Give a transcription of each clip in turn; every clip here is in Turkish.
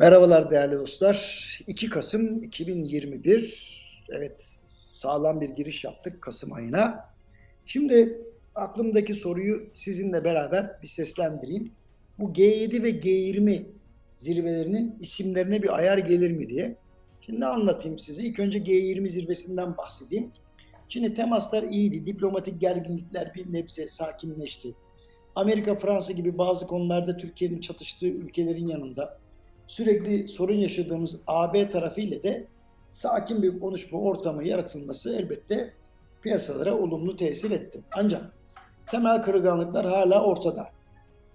Merhabalar değerli dostlar. 2 Kasım 2021. Evet, sağlam bir giriş yaptık Kasım ayına. Şimdi aklımdaki soruyu sizinle beraber bir seslendireyim. Bu G7 ve G20 zirvelerinin isimlerine bir ayar gelir mi diye. Şimdi ne anlatayım size? İlk önce G20 zirvesinden bahsedeyim. Şimdi temaslar iyiydi. Diplomatik gerginlikler bir nebze sakinleşti. Amerika, Fransa gibi bazı konularda Türkiye'nin çatıştığı ülkelerin yanında sürekli sorun yaşadığımız AB tarafı ile de sakin bir konuşma ortamı yaratılması elbette piyasalara olumlu tesir etti. Ancak temel kırılganlıklar hala ortada.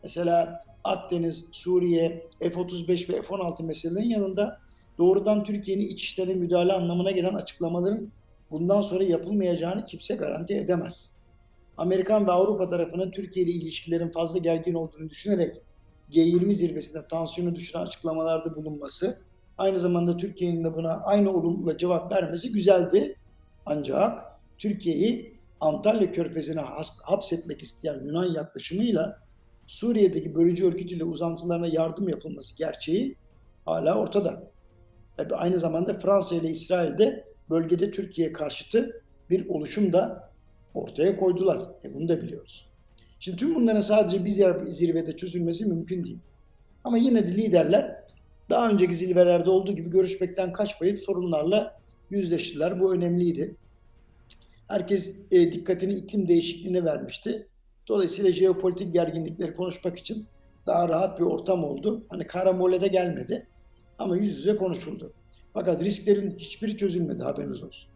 Mesela Akdeniz, Suriye, F-35 ve F-16 meselelerin yanında doğrudan Türkiye'nin iç işlerine müdahale anlamına gelen açıklamaların bundan sonra yapılmayacağını kimse garanti edemez. Amerikan ve Avrupa tarafının Türkiye ile ilişkilerin fazla gergin olduğunu düşünerek G20 zirvesinde tansiyonu düşüren açıklamalarda bulunması, aynı zamanda Türkiye'nin de buna aynı olumlu cevap vermesi güzeldi. Ancak Türkiye'yi Antalya Körfezi'ne hapsetmek isteyen Yunan yaklaşımıyla Suriye'deki bölücü örgütüyle uzantılarına yardım yapılması gerçeği hala ortada. Tabii aynı zamanda Fransa ile İsrail'de bölgede Türkiye karşıtı bir oluşum da ortaya koydular. E bunu da biliyoruz. Şimdi tüm bunların sadece bir zirvede çözülmesi mümkün değil. Ama yine de liderler daha önceki zirvelerde olduğu gibi görüşmekten kaçmayıp sorunlarla yüzleştiler. Bu önemliydi. Herkes e, dikkatini iklim değişikliğine vermişti. Dolayısıyla jeopolitik gerginlikleri konuşmak için daha rahat bir ortam oldu. Hani karamolede gelmedi ama yüz yüze konuşuldu. Fakat risklerin hiçbiri çözülmedi haberiniz olsun.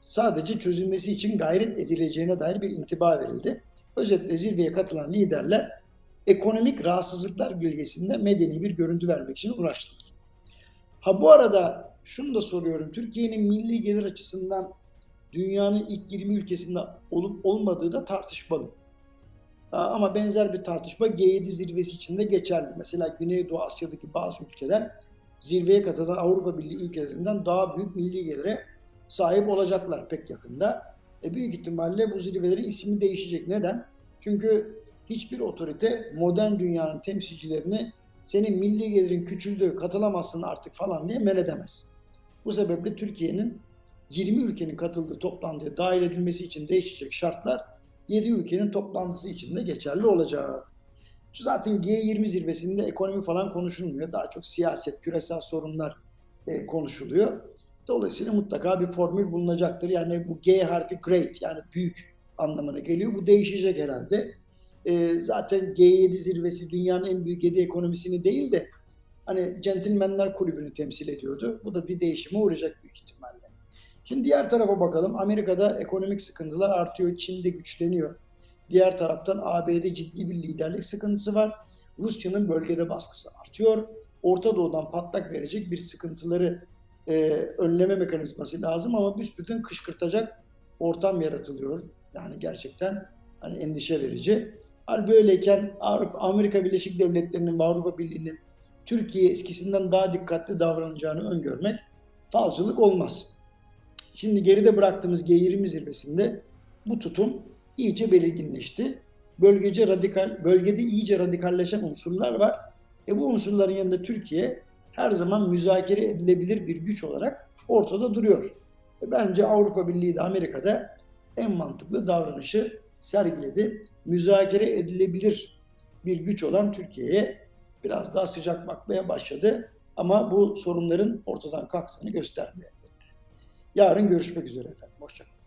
Sadece çözülmesi için gayret edileceğine dair bir intiba verildi. Özetle zirveye katılan liderler ekonomik rahatsızlıklar bölgesinde medeni bir görüntü vermek için uğraştılar. Ha bu arada şunu da soruyorum. Türkiye'nin milli gelir açısından dünyanın ilk 20 ülkesinde olup olmadığı da tartışmalı. Ama benzer bir tartışma G7 zirvesi için de geçerli. Mesela Güneydoğu Asya'daki bazı ülkeler zirveye katılan Avrupa Birliği ülkelerinden daha büyük milli gelire sahip olacaklar pek yakında. E büyük ihtimalle bu zirvelerin ismi değişecek. Neden? Çünkü hiçbir otorite modern dünyanın temsilcilerini senin milli gelirin küçüldü, katılamazsın artık falan diye men edemez. Bu sebeple Türkiye'nin 20 ülkenin katıldığı toplantıya dahil edilmesi için değişecek şartlar 7 ülkenin toplantısı için de geçerli olacak. Zaten G20 zirvesinde ekonomi falan konuşulmuyor. Daha çok siyaset, küresel sorunlar e, konuşuluyor. Dolayısıyla mutlaka bir formül bulunacaktır. Yani bu G harfi great yani büyük anlamına geliyor. Bu değişecek herhalde. E, zaten G7 zirvesi dünyanın en büyük 7 ekonomisini değil de hani centilmenler kulübünü temsil ediyordu. Bu da bir değişime uğrayacak büyük ihtimalle. Şimdi diğer tarafa bakalım. Amerika'da ekonomik sıkıntılar artıyor. Çin'de güçleniyor. Diğer taraftan AB'de ciddi bir liderlik sıkıntısı var. Rusya'nın bölgede baskısı artıyor. Orta Doğu'dan patlak verecek bir sıkıntıları e, önleme mekanizması lazım ama büsbütün kışkırtacak ortam yaratılıyor. Yani gerçekten hani endişe verici. Hal böyleyken Avrupa, Amerika Birleşik Devletleri'nin ve Avrupa Birliği'nin Türkiye eskisinden daha dikkatli davranacağını öngörmek falcılık olmaz. Şimdi geride bıraktığımız G20 zirvesinde bu tutum iyice belirginleşti. Bölgece radikal, bölgede iyice radikalleşen unsurlar var. E bu unsurların yanında Türkiye her zaman müzakere edilebilir bir güç olarak ortada duruyor. E bence Avrupa Birliği de Amerika'da en mantıklı davranışı sergiledi. Müzakere edilebilir bir güç olan Türkiye'ye biraz daha sıcak bakmaya başladı. Ama bu sorunların ortadan kalktığını göstermiyor. Yarın görüşmek üzere efendim. Hoşçakalın.